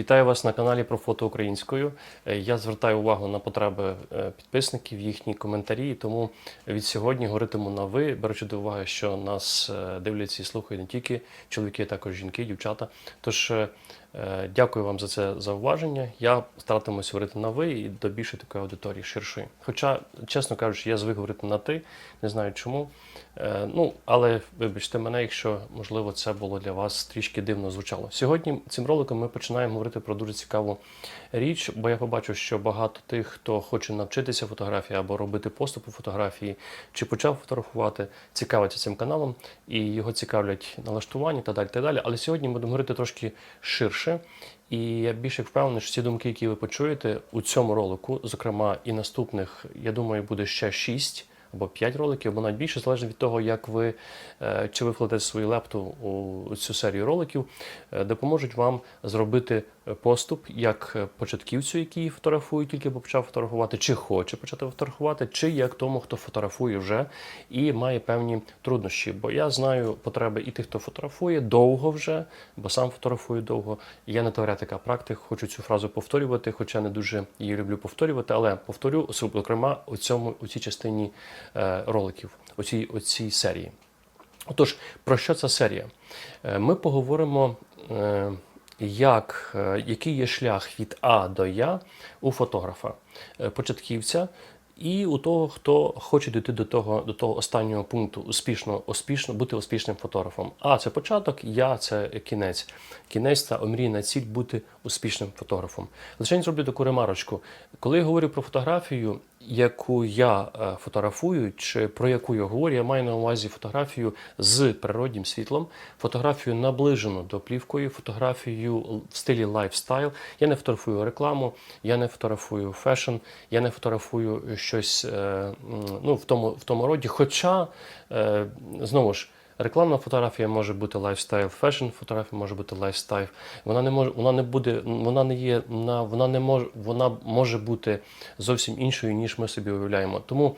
Вітаю вас на каналі про фото українською. Е, Я звертаю увагу на потреби е, підписників, їхні коментарі. Тому від сьогодні говоритиму на ви, беручи до уваги, що нас е, дивляться і слухають не тільки чоловіки, а також жінки, дівчата. Тож дякую вам за це зауваження. Я старатимусь говорити на ви і до більшої такої аудиторії ширшої. Хоча, чесно кажучи, я звик говорити на ти, не знаю чому. Е, Ну, але вибачте мене, якщо можливо це було для вас трішки дивно звучало. Сьогодні цим роликом ми починаємо говорити про дуже цікаву річ, бо я побачив, що багато тих, хто хоче навчитися фотографії або робити поступ у фотографії, чи почав фотографувати, цікавиться цим каналом, і його цікавлять налаштування та далі. Та далі. Але сьогодні ми будемо говорити трошки ширше. І я більше впевнений, що ці думки, які ви почуєте у цьому ролику, зокрема і наступних, я думаю, буде ще шість або 5 роликів, або навіть більше, залежно від того, як ви е, чи ви вкладете свою лепту у цю серію роликів, е, допоможуть вам зробити поступ як початківцю, який фотографує, тільки почав фотографувати, чи хоче почати фотографувати, чи як тому, хто фотографує вже і має певні труднощі. Бо я знаю потреби і тих, хто фотографує довго вже, бо сам фотографую довго. Я не теоретик, а практик, хочу цю фразу повторювати, хоча не дуже її люблю повторювати, але повторю, зокрема, у цьому у цій частині роликів, у цій, серії. Отож, про що ця серія? Е, Ми поговоримо, е, як, е, який є шлях від А до Я у фотографа, е, початківця. І у того, хто хоче дійти до того, до того останнього пункту, успішно, успішно бути успішним фотографом. А це початок, я це кінець. Кінець та омрійна ціль бути успішним фотографом. Лише зроблю таку ремарочку. Коли я говорю про фотографію, яку я е, фотографую, чи про яку я говорю, я маю на увазі фотографію з природнім світлом, фотографію наближену до плівкою, фотографію в стилі лайфстайл. Я не фотографую рекламу, я не фотографую фешн, я не фотографую щось е, ну, в, тому, в тому роді. Хоча, е, знову ж, Рекламна фотографія може бути лайфстайл, фешн фотографія може бути лайфстайл. Вона не може, вона не буде, вона не є на вона не може, вона може бути зовсім іншою, ніж ми собі уявляємо. Тому,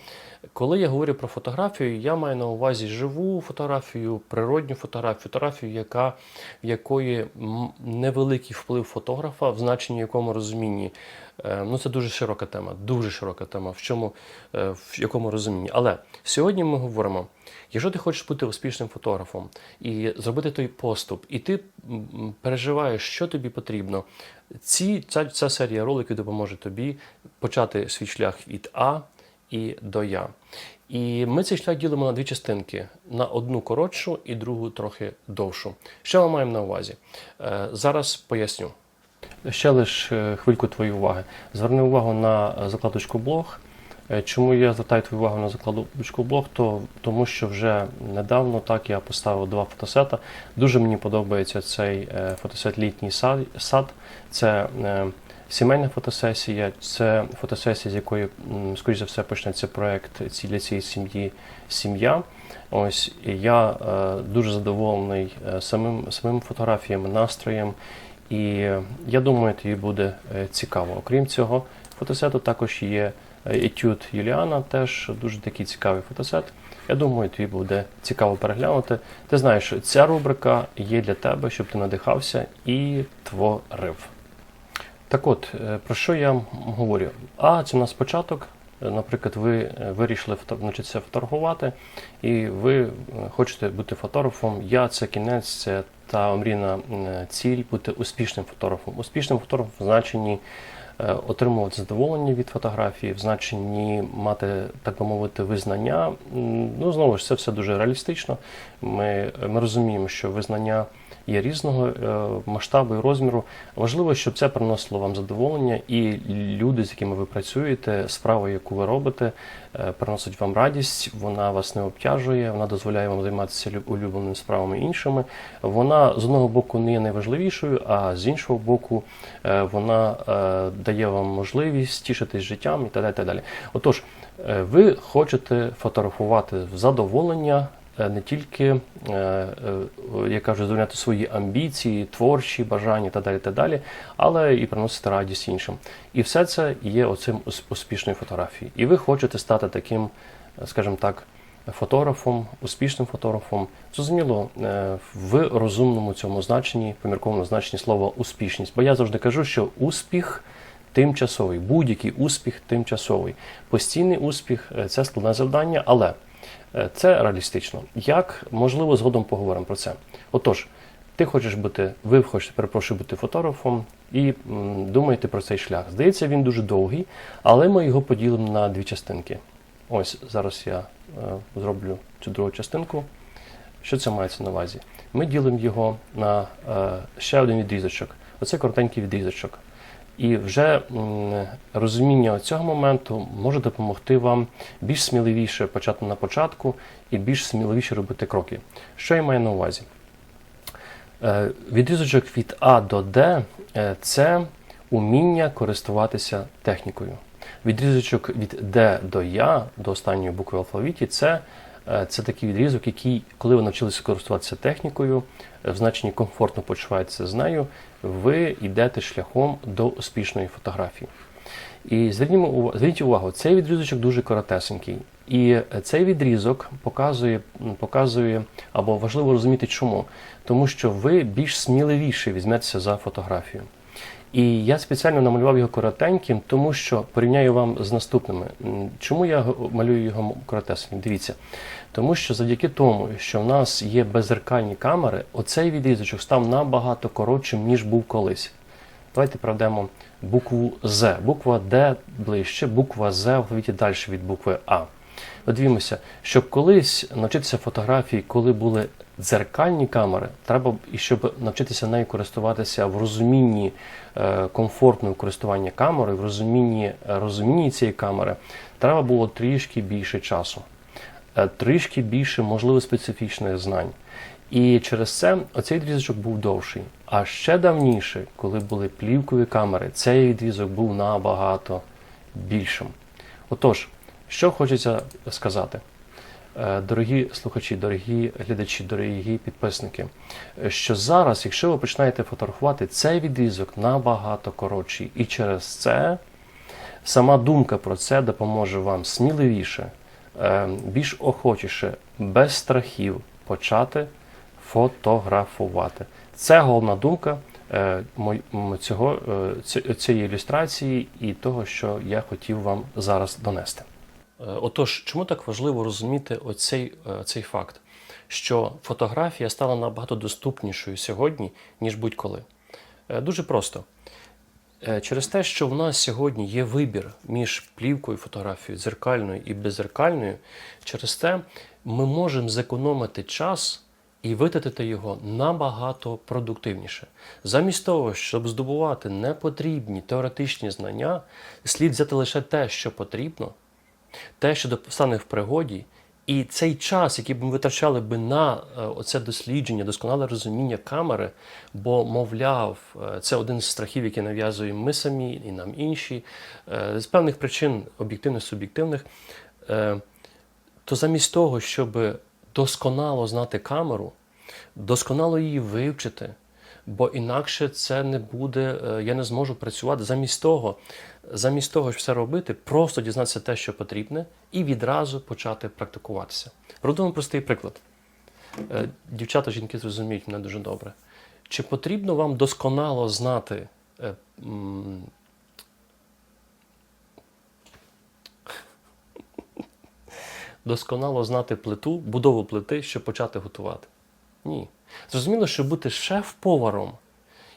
коли я говорю про фотографію, я маю на увазі живу фотографію, природню фотографію, фотографію, яка в якої невеликий вплив фотографа, в значенні якому розумінні. Е, Ну, це дуже широка тема, дуже широка тема, в чому е, в якому розумінні. Але сьогодні ми говоримо. Якщо ти хочеш бути успішним фотографом і зробити той поступ, і ти переживаєш, що тобі потрібно, ці, ця, ця серія роликів допоможе тобі почати свій шлях від А і до Я. І ми цей шлях ділимо на дві частинки: на одну коротшу і другу трохи довшу. Що ми маємо на увазі? Е, Зараз поясню. Ще лише хвильку твоєї уваги. Зверни увагу на е, закладочку блог. Е, Чому я звертаю твою увагу на закладочку блог? То тому що вже недавно так я поставив два фотосета. Дуже мені подобається цей е, фотосет літній сад. Це е, сімейна фотосесія, це фотосесія, з якої, скоріш за все, почнеться проект ці- для цієї сім'ї сім'я. Ось я дуже задоволений самим, самим фотографіями, настроєм. І я думаю, тобі буде цікаво. Окрім цього, фотосету також є етюд Юліана, теж дуже такий цікавий фотосет. Я думаю, тобі буде цікаво переглянути. Ти знаєш, що ця рубрика є для тебе, щоб ти надихався і творив. Так от, е, про що я говорю? А, це у нас початок. Е, Наприклад, ви е, вирішили навчитися фотографувати, і ви хочете бути фотографом. Я це кінець, це та омрійна м, ціль бути успішним фотографом. Успішним фотографом в значенні отримувати задоволення від фотографії, в значенні мати, так би мовити, визнання. Ну, знову ж, це все дуже реалістично. Ми, ми розуміємо, що визнання є різного е, масштабу і розміру. Важливо, щоб це приносило вам задоволення, і люди, з якими ви працюєте, справа, яку ви робите, е, приносить вам радість, вона вас не обтяжує, вона дозволяє вам займатися люб- улюбленими справами іншими. Вона з одного боку не є найважливішою, а з іншого боку, е, вона дає вам можливість тішитись життям і так далі. Отож, ви хочете фотографувати в задоволення. Е, Не тільки, е, е, як кажуть, задовольняти свої амбіції, творчі бажання та далі, та далі, але і приносити радість іншим. І все це є оцим ус- успішною фотографією. І ви хочете стати таким, скажімо так, фотографом, успішним фотографом. Зрозуміло, в розумному цьому значенні, помірковому значенні слова успішність. Бо я завжди кажу, що успіх тимчасовий, будь-який успіх тимчасовий. Постійний успіх це складне завдання, але це реалістично. Як можливо, згодом поговоримо про це. Отож, ти хочеш бути, ви хочете, перепрошую, бути фотографом і м, думаєте про цей шлях. Здається, він дуже довгий, але ми його поділимо на дві частинки. Ось зараз я е, зроблю цю другу частинку. Що це мається на увазі? Ми ділимо його на е, ще один відрізочок. Оце коротенький відрізочок. І вже розуміння цього моменту може допомогти вам більш сміливіше почати на початку і більш сміливіше робити кроки. Що я маю на увазі? Е, Відрізочок від А до Д е, це уміння користуватися технікою. Відрізочок від Д до Я, до останньої букви в алфавіті, це, це такий відрізок, який, коли ви навчилися користуватися технікою, е, в значенні комфортно почуваєтеся з нею, ви йдете шляхом до успішної фотографії. І звернімо зверніть увагу, цей відрізочок дуже коротесенький. І е, цей відрізок показує, показує, або важливо розуміти чому. Тому що ви більш сміливіше візьметеся за фотографію. І я спеціально намалював його коротеньким, тому що порівняю вам з наступними. Чому я малюю його коротесеньким? Дивіться. Тому що завдяки тому, що в нас є беззеркальні камери, оцей відрізочок став набагато коротшим, ніж був колись. Давайте проведемо букву З. Буква Д ближче, буква З в алфавіті далі від букви А. От дивімося, щоб колись навчитися фотографії, коли були дзеркальні камери, треба, і щоб навчитися нею користуватися в розумінні е, комфортного користування камерою, в розумінні, е, розумінні цієї камери, треба було трішки більше часу, е, трішки більше, можливо, специфічних знань. І через це оцей відрізочок був довший. А ще давніше, коли були плівкові камери, цей відрізок був набагато більшим. Отож, що хочеться сказати, дорогі слухачі, дорогі глядачі, дорогі підписники, е, що зараз, якщо ви починаєте фотографувати, цей відрізок набагато коротший. І через це сама думка про це допоможе вам сміливіше, е, більш охочіше, без страхів почати фотографувати. Це головна думка е, цього, е, цієї ілюстрації і того, що я хотів вам зараз донести. Е, Отож, чому так важливо розуміти оцей, е, цей факт, що фотографія стала набагато доступнішою сьогодні, ніж будь-коли? Е, Дуже просто. Через те, що в нас сьогодні є вибір між плівкою фотографією, дзеркальною і беззеркальною, через те ми можемо зекономити час і витратити його набагато продуктивніше. Замість того, щоб здобувати непотрібні теоретичні знання, слід взяти лише те, що потрібно, те, що стане в пригоді, і цей час, який б ми витрачали би на е, оце дослідження, досконале розуміння камери, бо, мовляв, е, це один з страхів, які нав'язуємо ми самі і нам інші, е, з певних причин об'єктивних, суб'єктивних, то замість того, щоб досконало знати камеру, досконало її вивчити, бо інакше це не буде, е, я не зможу працювати. Замість того, замість того, щоб все робити, просто дізнатися те, що потрібне, і відразу почати практикуватися. Проведемо простий приклад. Е, Дівчата, жінки зрозуміють мене дуже добре. Чи потрібно вам досконало знати е, досконало знати плиту, будову плити, щоб почати готувати? Ні. Зрозуміло, що бути шеф-поваром,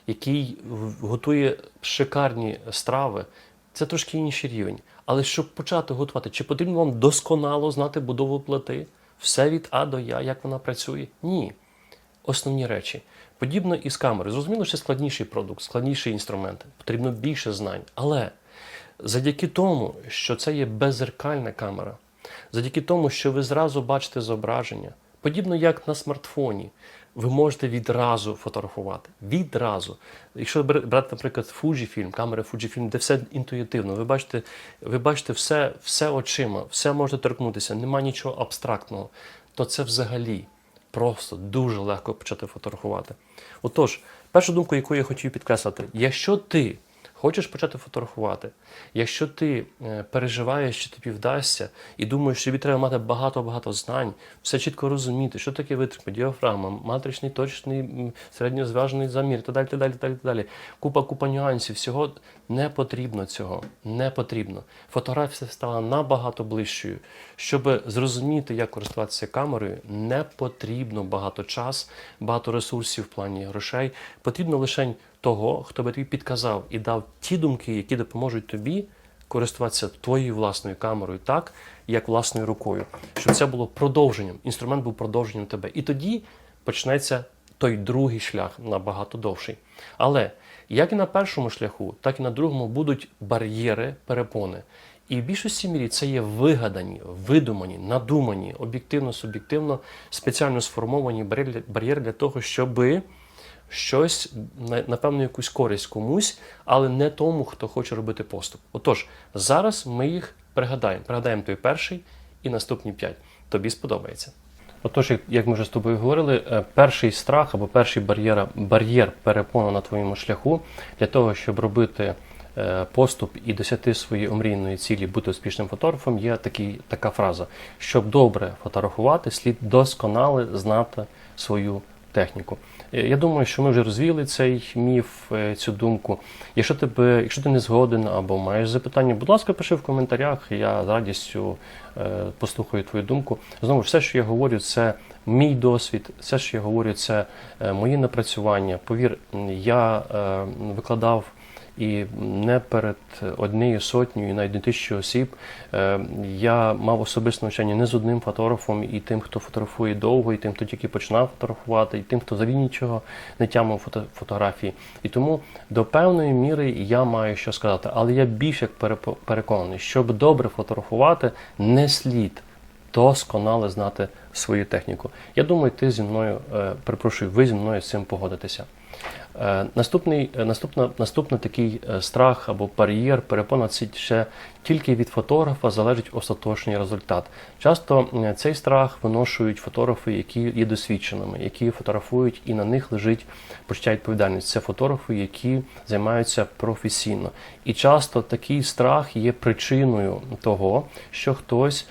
який готує шикарні страви, це трошки інший рівень. Але щоб почати готувати, чи потрібно вам досконало знати будову плити, все від А до Я, як вона працює? Ні. Основні речі. Подібно і з камерою. Зрозуміло, що складніший продукт, складніші інструменти, потрібно більше знань. Але завдяки тому, що це є беззеркальна камера, завдяки тому, що ви зразу бачите зображення, подібно як на смартфоні, ви можете відразу фотографувати. Відразу. Якщо брати, наприклад, Fujifilm, камери Fujifilm, де все інтуїтивно, ви бачите, ви бачите все, все очима, все можете торкнутися, нема нічого абстрактного, то це взагалі просто дуже легко почати фотографувати. Отож, першу думку, яку я хотів підкреслити, якщо ти Хочеш почати фотографувати? Якщо ти е, переживаєш, що тобі вдасться, і думаєш, що тобі треба мати багато-багато знань, все чітко розуміти, що таке витримка, діафрагма, матричний, точний, середньозважений замір, та далі, та далі, та далі, та далі. Купа, купа нюансів. Всього не потрібно цього. Не потрібно. Фотографія стала набагато ближчою. Щоб зрозуміти, як користуватися камерою, не потрібно багато часу, багато ресурсів в плані грошей. Потрібно лише того, хто би тобі підказав і дав ті думки, які допоможуть тобі користуватися твоєю власною камерою так, як власною рукою. Щоб це було продовженням. Інструмент був продовженням тебе. І тоді почнеться той другий шлях набагато довший. Але як і на першому шляху, так і на другому будуть бар'єри, перепони. І в більшості мірі це є вигадані, видумані, надумані, об'єктивно, суб'єктивно, спеціально сформовані бар'єри для- того, щоби щось, на- напевно, якусь користь комусь, але не тому, хто хоче робити поступ. Отож, зараз ми їх пригадаємо. Пригадаємо той перший і наступні п'ять. Тобі сподобається. Отож, як- ми вже з тобою говорили, е, перший страх або перший бар'єр, бар'єр перепона на твоєму шляху для того, щоб робити е, поступ і досягти своєї омрійної цілі бути успішним фотографом, є такий, така фраза: щоб добре фотографувати, слід досконало знати свою техніку. Е, Я думаю, що ми вже розвіяли цей міф, е, цю думку. Якщо тебе, якщо ти не згоден або маєш запитання, будь ласка, пиши в коментарях. Я з радістю е, послухаю твою думку. Знову все, що я говорю, це мій досвід, все, що я говорю, це мої напрацювання. Повір, я викладав. І не перед однією сотнею, навіть не тисячою осіб. Е, Я мав особисте навчання не з одним фотографом, і тим, хто фотографує довго, і тим, хто тільки починав фотографувати, і тим, хто взагалі нічого не тямив фото- фотографії. І тому до певної міри я маю що сказати. Але я більш як переконаний, щоб добре фотографувати, не слід досконало знати свою техніку. Я думаю, ти зі мною, е, перепрошую, ви зі мною з цим погодитеся. Е, Наступний, е, наступна, наступний такий е, страх або бар'єр, перепона це ще тільки від фотографа залежить остаточний результат. Часто цей страх виношують фотографи, які є досвідченими, які фотографують, і на них лежить почуття відповідальності. Це фотографи, які займаються професійно. І часто такий страх є причиною того, що хтось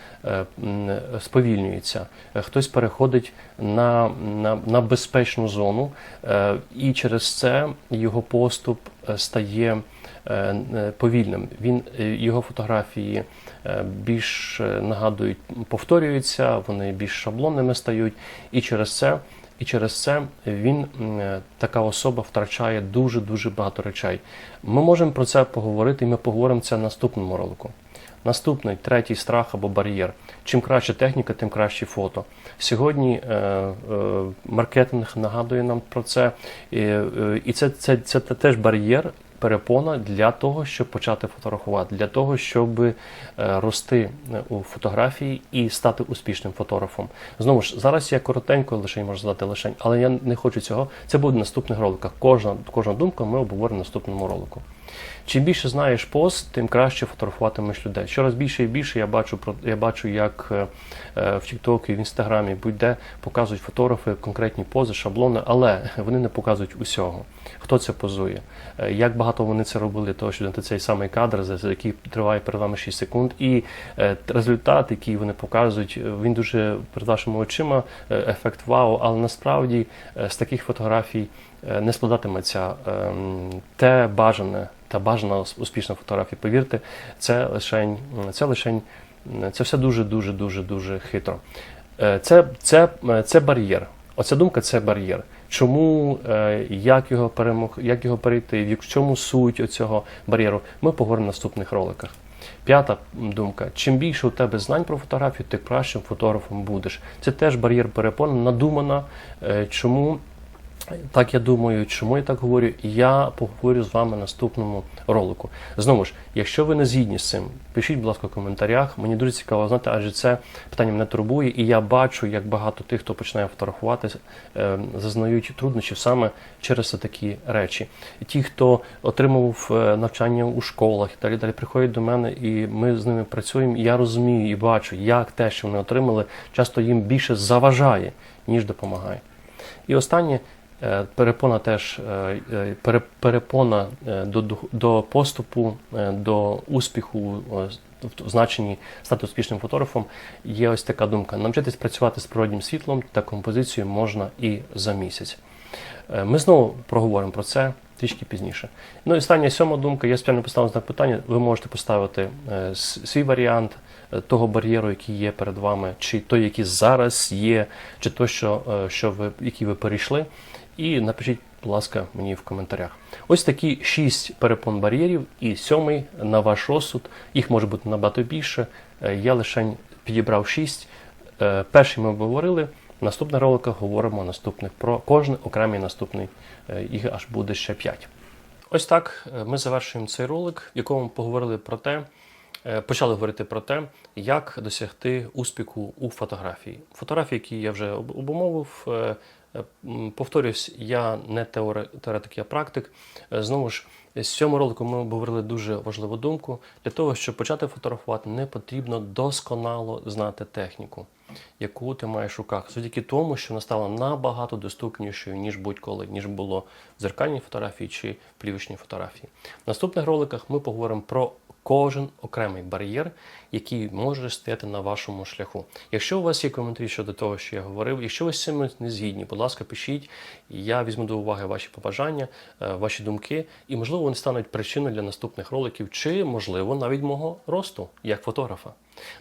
сповільнюється, е, хтось переходить на, на, на безпечну зону, е, і через це його поступ е, стає повільним. Він його фотографії більш нагадують, повторюються, вони більш шаблонними стають, і через це. І через це він така особа втрачає дуже дуже багато речей. Ми можемо про це поговорити, і ми поговоримо це в наступному ролику. Наступний третій страх або бар'єр. Чим краща техніка, тим краще фото. Сьогодні е, е, маркетинг нагадує нам про це, і, е, і це, це, це теж бар'єр. Перепона для того, щоб почати фотографувати, для того, щоб е, рости е, у фотографії і стати успішним фотографом. Знову ж зараз я коротенько лише можу задати лише, але я не хочу цього. Це буде наступних роликах. Кожна кожна думка ми обговоримо в наступному ролику. Чим більше знаєш пост, тим краще фотографуватимеш людей. Щораз більше і більше я бачу я бачу, як е, е, в Тіктокі, в Інстаграмі будь-де показують фотографи конкретні пози, шаблони, але вони не показують усього. Хто це позує? Е, Як багато вони це робили, того, щоб дати цей самий кадр, за який триває перед вами 6 секунд, і результат, який вони показують, він дуже перед вашими очима ефект вау, але насправді з таких фотографій не складатиметься ем, те бажане, та бажана успішна фотографія. Повірте, це лишень, це лишень, це все дуже, дуже, дуже, дуже хитро. Е, Це, це, е, це бар'єр. Оця думка це бар'єр. Чому, е, як його перемог, як його перейти, в чому суть оцього бар'єру, ми поговоримо в наступних роликах. П'ята думка: чим більше у тебе знань про фотографію, тим кращим фотографом будеш. Це теж бар'єр перепон, надумана. Е, Чому так я думаю, чому я так говорю? Я поговорю з вами наступному ролику. Знову ж, якщо ви не згідні з цим, пишіть, будь ласка, в коментарях. Мені дуже цікаво знати, адже це питання мене турбує, і я бачу, як багато тих, хто починає фотографувати, е, зазнають труднощів саме через такі речі. Ті, хто отримував е, навчання у школах і далі далі, приходять до мене, і ми з ними працюємо. І я розумію і бачу, як те, що вони отримали, часто їм більше заважає, ніж допомагає. І останнє, Перепона теж е, е, перепона е, до, до поступу, е, до успіху е, в значенні стати успішним фотографом є ось така думка: навчитись працювати з природнім світлом та композицією можна і за місяць. Е, Ми знову проговоримо про це трішки пізніше. Ну і остання сьома думка. Я спеціально поставив знак питання. Ви можете поставити е, свій варіант е, того бар'єру, який є перед вами, чи той, який зараз є, чи той, що, е, що ви, який ви перейшли. І напишіть, будь ласка, мені в коментарях. Ось такі шість перепон бар'єрів, і сьомий на ваш розсуд. Їх може бути набагато більше. Е, Я лише підібрав шість. Е, Перший ми обговорили. В наступних роликах говоримо наступних про кожен окремий наступний. Е, Їх аж буде ще п'ять. Ось так ми завершуємо цей ролик, в якому поговорили про те, почали говорити про те, як досягти успіху у фотографії. Фотографії, які я вже об- обумовив. Е, Повторюсь, я не теоретик, я практик. Е, Знову ж, з цьому ролику ми обговорили дуже важливу думку. Для того, щоб почати фотографувати, не потрібно досконало знати техніку, яку ти маєш в руках. Завдяки тому, що вона стала набагато доступнішою, ніж будь-коли, ніж було в зеркальній фотографії чи плівочній фотографії. В наступних роликах ми поговоримо про кожен окремий бар'єр, який може стояти на вашому шляху. Якщо у вас є коментарі щодо того, що я говорив, якщо ви з цим не згідні, будь ласка, пишіть. Я візьму до уваги ваші побажання, е, ваші думки, і можливо вони стануть причиною для наступних роликів, чи можливо навіть мого росту як фотографа.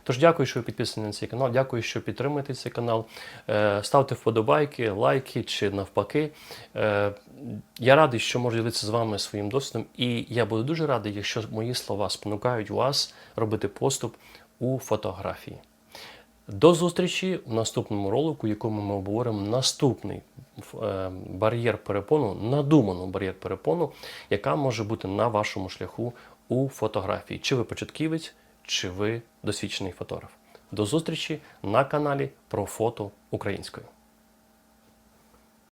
Тож дякую, що ви підписані на цей канал. Дякую, що підтримуєте цей канал. Е, Ставте вподобайки, лайки чи навпаки. Е, Я радий, що можу ділитися з вами своїм досвідом, і я буду дуже радий, якщо мої слова спонукають вас робити поступ у фотографії. До зустрічі в наступному ролику, в якому ми обговоримо наступний е, бар'єр перепону, надуману бар'єр перепону, яка може бути на вашому шляху у фотографії. Чи ви початківець, чи ви досвідчений фотограф. До зустрічі на каналі про фото українською.